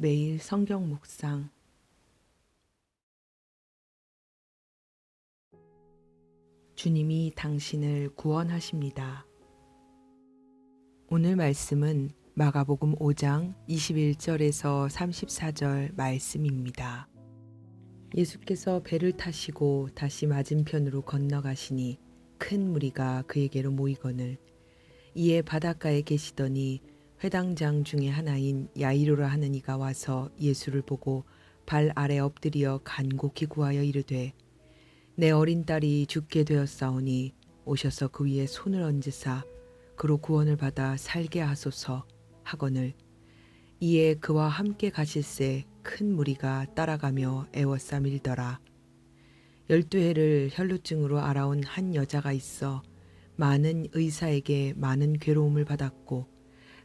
매일 성경 묵상 주님이 당신을 구원하십니다. 오늘 말씀은 마가복음 5장 21절에서 34절 말씀입니다. 예수께서 배를 타시고 다시 맞은편으로 건너가시니 큰 무리가 그에게로 모이거늘 이에 바닷가에 계시더니 회당장 중에 하나인 야이로라 하는 이가 와서 예수를 보고 발 아래 엎드려 간곡히 구하여 이르되 내 어린 딸이 죽게 되었사오니 오셔서 그 위에 손을 얹으사 그로 구원을 받아 살게 하소서 하거늘. 이에 그와 함께 가실새 큰 무리가 따라가며 애워싸 밀더라. 열두 해를 혈루증으로 알아온 한 여자가 있어 많은 의사에게 많은 괴로움을 받았고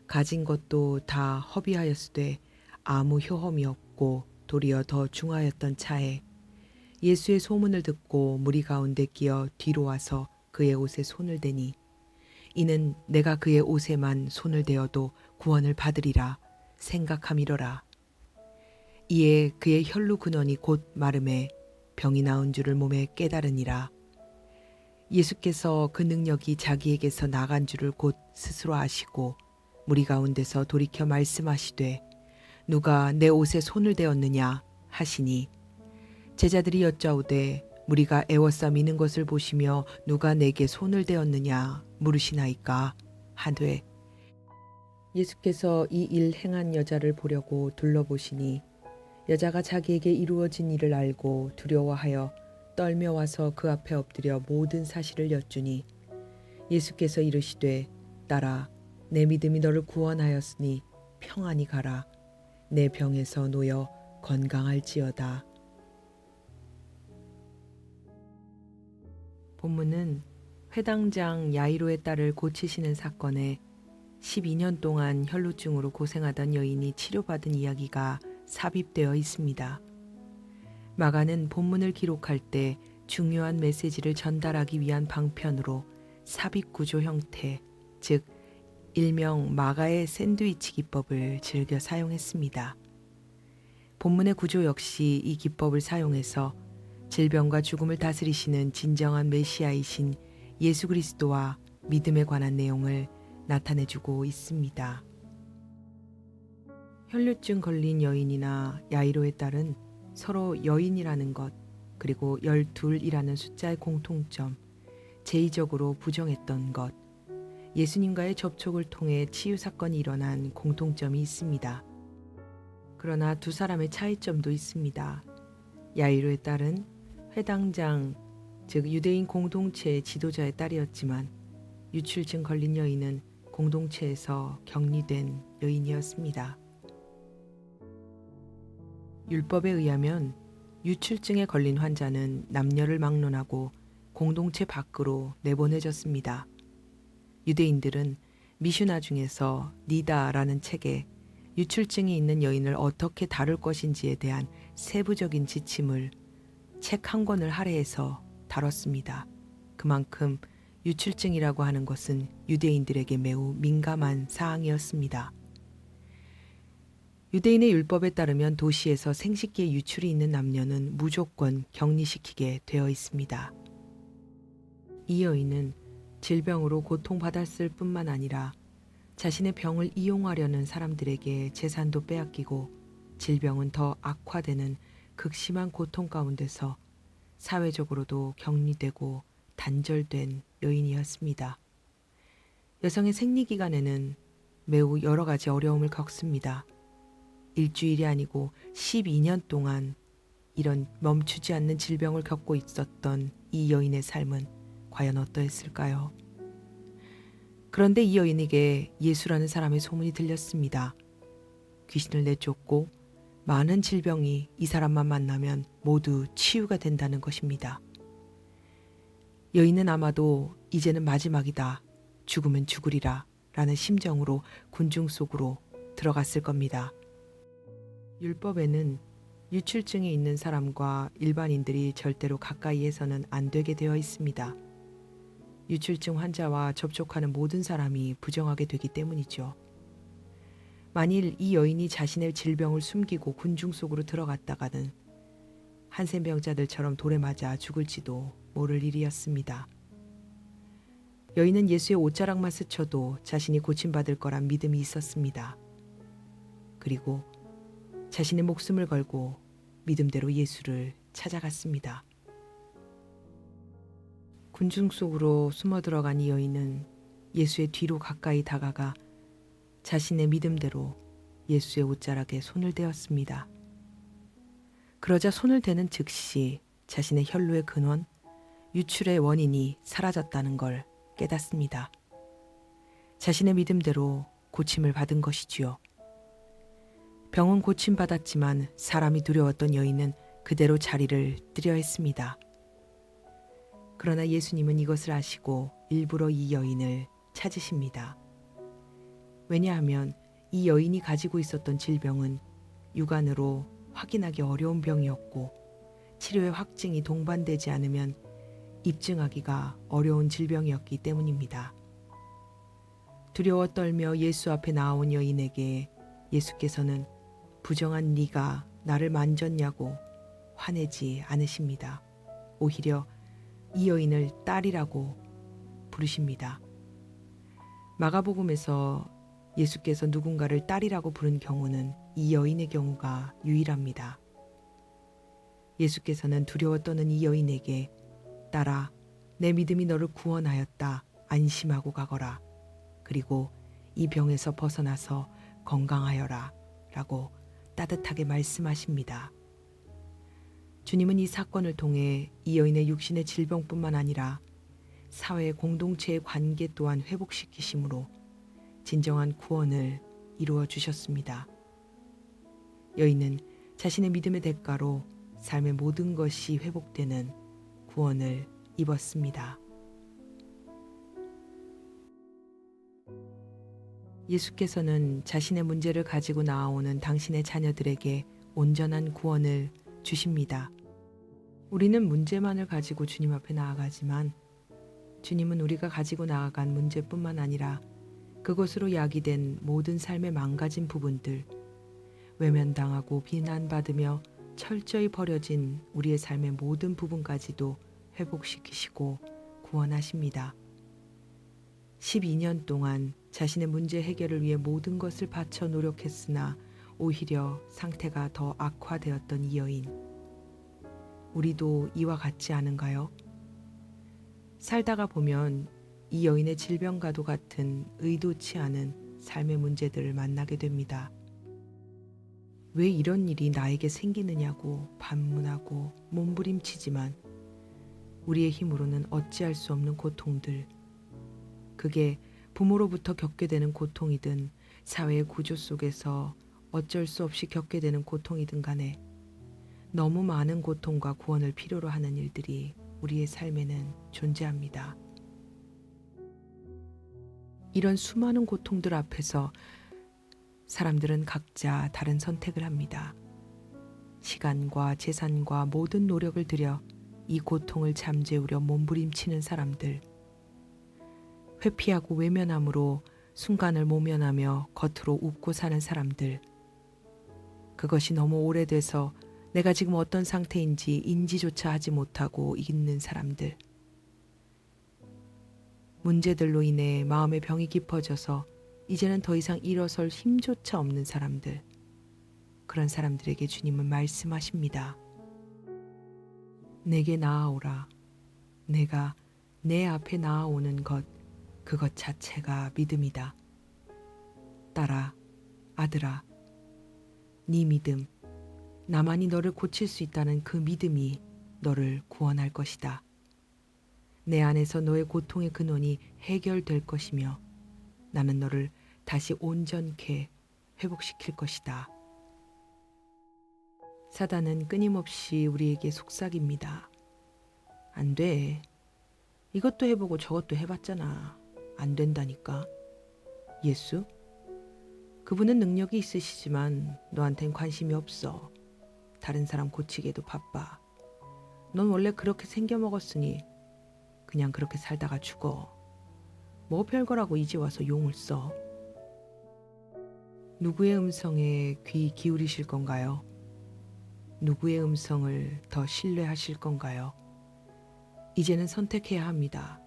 가진 것도 다 허비하였으되 아무 효험이 없고 도리어 더 중하였던 차에 예수의 소문을 듣고 무리 가운데 끼어 뒤로 와서 그의 옷에 손을 대니 이는 내가 그의 옷에만 손을 대어도 구원을 받으리라 생각함이로라. 이에 그의 혈루 근원이 곧 마름에 병이 나은 줄을 몸에 깨달으니라. 예수께서 그 능력이 자기에게서 나간 줄을 곧 스스로 아시고 무리 가운데서 돌이켜 말씀하시되 누가 내 옷에 손을 대었느냐 하시니. 제자들이 여짜오되 무리가 애워싸 미는 것을 보시며 누가 내게 손을 대었느냐 물으시나이까 하되 예수께서 이 일 행한 여자를 보려고 둘러보시니 여자가 자기에게 이루어진 일을 알고 두려워하여 떨며 와서 그 앞에 엎드려 모든 사실을 여쭈니. 예수께서 이르시되 딸아 내 믿음이 너를 구원하였으니 평안히 가라 내 병에서 놓여 건강할지어다 본문은 회당장 야이로의 딸을 고치시는 사건에 12년 동안 혈루증으로 고생하던 여인이 치료받은 이야기가 삽입되어 있습니다. 마가는 본문을 기록할 때 중요한 메시지를 전달하기 위한 방편으로 삽입 구조 형태, 즉 일명 마가의 샌드위치 기법을 즐겨 사용했습니다. 본문의 구조 역시 이 기법을 사용해서 질병과 죽음을 다스리시는 진정한 메시아이신 예수 그리스도와 믿음에 관한 내용을 나타내주고 있습니다. 혈류증 걸린 여인이나 야이로의 딸은 서로 여인이라는 것, 그리고 열둘이라는 숫자의 공통점, 제의적으로 부정했던 것, 예수님과의 접촉을 통해 치유 사건이 일어난 공통점이 있습니다. 그러나 두 사람의 차이점도 있습니다. 야이로의 딸은 회당장, 즉 유대인 공동체의 지도자의 딸이었지만 유출증 걸린 여인은 공동체에서 격리된 여인이었습니다. 율법에 의하면 유출증에 걸린 환자는 남녀를 막론하고 공동체 밖으로 내보내졌습니다. 유대인들은 미슈나 중에서 니다라는 책에 유출증이 있는 여인을 어떻게 다룰 것인지에 대한 세부적인 지침을 책 한 권을 할애해서 다뤘습니다. 그만큼 유출증이라고 하는 것은 유대인들에게 매우 민감한 사항이었습니다. 유대인의 율법에 따르면 도시에서 생식기에 유출이 있는 남녀는 무조건 격리시키게 되어 있습니다. 이 여인은 질병으로 고통받았을 뿐만 아니라 자신의 병을 이용하려는 사람들에게 재산도 빼앗기고 질병은 더 악화되는 극심한 고통 가운데서 사회적으로도 격리되고 단절된 여인이었습니다. 여성의 생리 기간에는 매우 여러 가지 어려움을 겪습니다. 일주일이 아니고 12년 동안 이런 멈추지 않는 질병을 겪고 있었던 이 여인의 삶은 과연 어떠했을까요? 그런데 이 여인에게 예수라는 사람의 소문이 들렸습니다. 귀신을 내쫓고 많은 질병이 이 사람만 만나면 모두 치유가 된다는 것입니다. 여인은 아마도 이제는 마지막이다. 죽으면 죽으리라. 라는 심정으로 군중 속으로 들어갔을 겁니다. 율법에는 유출증이 있는 사람과 일반인들이 절대로 가까이에서는 안 되게 되어 있습니다. 유출증 환자와 접촉하는 모든 사람이 부정하게 되기 때문이죠. 만일 이 여인이 자신의 질병을 숨기고 군중 속으로 들어갔다가는 한센 병자들처럼 돌에 맞아 죽을지도 모를 일이었습니다. 여인은 예수의 옷자락만 스쳐도 자신이 고침받을 거란 믿음이 있었습니다. 그리고 자신의 목숨을 걸고 믿음대로 예수를 찾아갔습니다. 군중 속으로 숨어 들어간 이 여인은 예수의 뒤로 가까이 다가가 자신의 믿음대로 예수의 옷자락에 손을 대었습니다. 그러자 손을 대는 즉시 자신의 혈루의 근원, 유출의 원인이 사라졌다는 걸 깨닫습니다. 자신의 믿음대로 고침을 받은 것이지요. 병은 고침받았지만 사람이 두려웠던 여인은 그대로 자리를 뜨려 했습니다. 그러나 예수님은 이것을 아시고 일부러 이 여인을 찾으십니다. 왜냐하면 이 여인이 가지고 있었던 질병은 육안으로 확인하기 어려운 병이었고 치료의 확증이 동반되지 않으면 입증하기가 어려운 질병이었기 때문입니다. 두려워 떨며 예수 앞에 나온 여인에게 예수께서는 부정한 네가 나를 만졌냐고 화내지 않으십니다. 오히려 이 여인을 딸이라고 부르십니다. 마가복음에서 예수께서 누군가를 딸이라고 부른 경우는 이 여인의 경우가 유일합니다. 예수께서는 두려워 떠는 이 여인에게 딸아, 내 믿음이 너를 구원하였다. 안심하고 가거라. 그리고 이 병에서 벗어나서 건강하여라. 라고 따뜻하게 말씀하십니다. 주님은 이 사건을 통해 이 여인의 육신의 질병뿐만 아니라 사회 공동체의 관계 또한 회복시키심으로 진정한 구원을 이루어 주셨습니다. 여인은 자신의 믿음의 대가로 삶의 모든 것이 회복되는 구원을 입었습니다. 예수께서는 자신의 문제를 가지고 나아오는 당신의 자녀들에게 온전한 구원을 주십니다. 우리는 문제만을 가지고 주님 앞에 나아가지만 주님은 우리가 가지고 나아간 문제뿐만 아니라 그것으로 야기된 모든 삶의 망가진 부분들, 외면당하고 비난받으며 철저히 버려진 우리의 삶의 모든 부분까지도 회복시키시고 구원하십니다. 12년 동안 자신의 문제 해결을 위해 모든 것을 바쳐 노력했으나 오히려 상태가 더 악화되었던 이 여인. 우리도 이와 같지 않은가요? 살다가 보면 이 여인의 질병과도 같은 의도치 않은 삶의 문제들을 만나게 됩니다. 왜 이런 일이 나에게 생기느냐고 반문하고 몸부림치지만 우리의 힘으로는 어찌할 수 없는 고통들. 그게 부모로부터 겪게 되는 고통이든 사회의 구조 속에서 어쩔 수 없이 겪게 되는 고통이든 간에 너무 많은 고통과 구원을 필요로 하는 일들이 우리의 삶에는 존재합니다. 이런 수많은 고통들 앞에서 사람들은 각자 다른 선택을 합니다. 시간과 재산과 모든 노력을 들여 이 고통을 잠재우려 몸부림치는 사람들. 회피하고 외면함으로 순간을 모면하며 겉으로 웃고 사는 사람들. 그것이 너무 오래돼서 내가 지금 어떤 상태인지 인지조차 하지 못하고 있는 사람들. 문제들로 인해 마음의 병이 깊어져서 이제는 더 이상 일어설 힘조차 없는 사람들. 그런 사람들에게 주님은 말씀하십니다. 내게 나아오라. 내가 내 앞에 나아오는 것, 그것 자체가 믿음이다. 딸아, 아들아, 네 믿음, 나만이 너를 고칠 수 있다는 그 믿음이 너를 구원할 것이다. 내 안에서 너의 고통의 근원이 해결될 것이며 나는 너를 다시 온전케 회복시킬 것이다. 사단은 끊임없이 우리에게 속삭입니다. 안 돼. 이것도 해보고 저것도 해봤잖아. 안 된다니까. 예수? 그분은 능력이 있으시지만 너한텐 관심이 없어. 다른 사람 고치기에도 바빠. 넌 원래 그렇게 생겨 먹었으니 그냥 그렇게 살다가 죽어. 뭐 별거라고 이제 와서 용을 써. 누구의 음성에 귀 기울이실 건가요? 누구의 음성을 더 신뢰하실 건가요? 이제는 선택해야 합니다.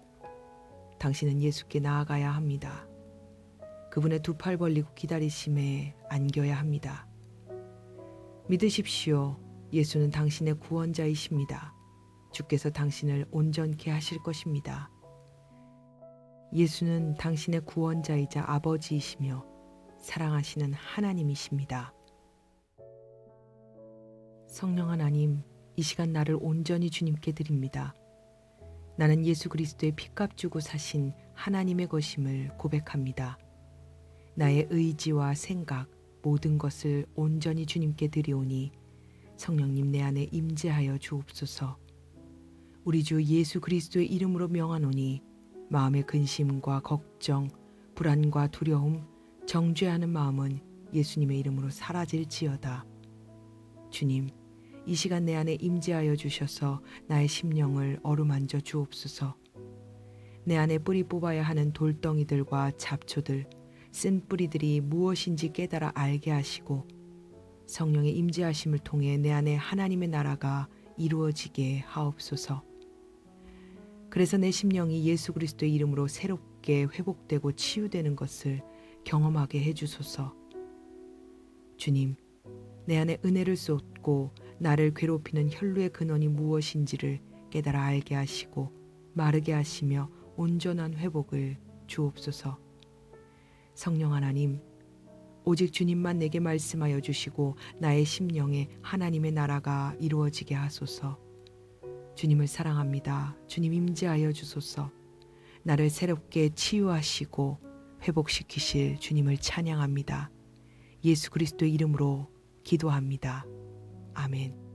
당신은 예수께 나아가야 합니다. 그분의 두 팔 벌리고 기다리심에 안겨야 합니다. 믿으십시오. 예수는 당신의 구원자이십니다. 주께서 당신을 온전케 하실 것입니다. 예수는 당신의 구원자이자 아버지이시며 사랑하시는 하나님이십니다. 성령 하나님, 이 시간 나를 온전히 주님께 드립니다. 나는 예수 그리스도의 피값 주고 사신 하나님의 것임을 고백합니다. 나의 의지와 생각, 모든 것을 온전히 주님께 드리오니 성령님 내 안에 임재하여 주옵소서. 우리 주 예수 그리스도의 이름으로 명하노니 마음의 근심과 걱정, 불안과 두려움, 정죄하는 마음은 예수님의 이름으로 사라질지어다. 주님, 이 시간 내 안에 임재하여 주셔서 나의 심령을 어루만져 주옵소서. 내 안에 뿌리 뽑아야 하는 돌덩이들과 잡초들, 쓴 뿌리들이 무엇인지 깨달아 알게 하시고 성령의 임재하심을 통해 내 안에 하나님의 나라가 이루어지게 하옵소서. 그래서 내 심령이 예수 그리스도의 이름으로 새롭게 회복되고 치유되는 것을 경험하게 해주소서. 주님, 내 안에 은혜를 쏟고 나를 괴롭히는 혈루의 근원이 무엇인지를 깨달아 알게 하시고 마르게 하시며 온전한 회복을 주옵소서. 성령 하나님, 오직 주님만 내게 말씀하여 주시고 나의 심령에 하나님의 나라가 이루어지게 하소서. 주님을 사랑합니다. 주님 임재하여 주소서. 나를 새롭게 치유하시고 회복시키실 주님을 찬양합니다. 예수 그리스도의 이름으로 기도합니다. 아멘.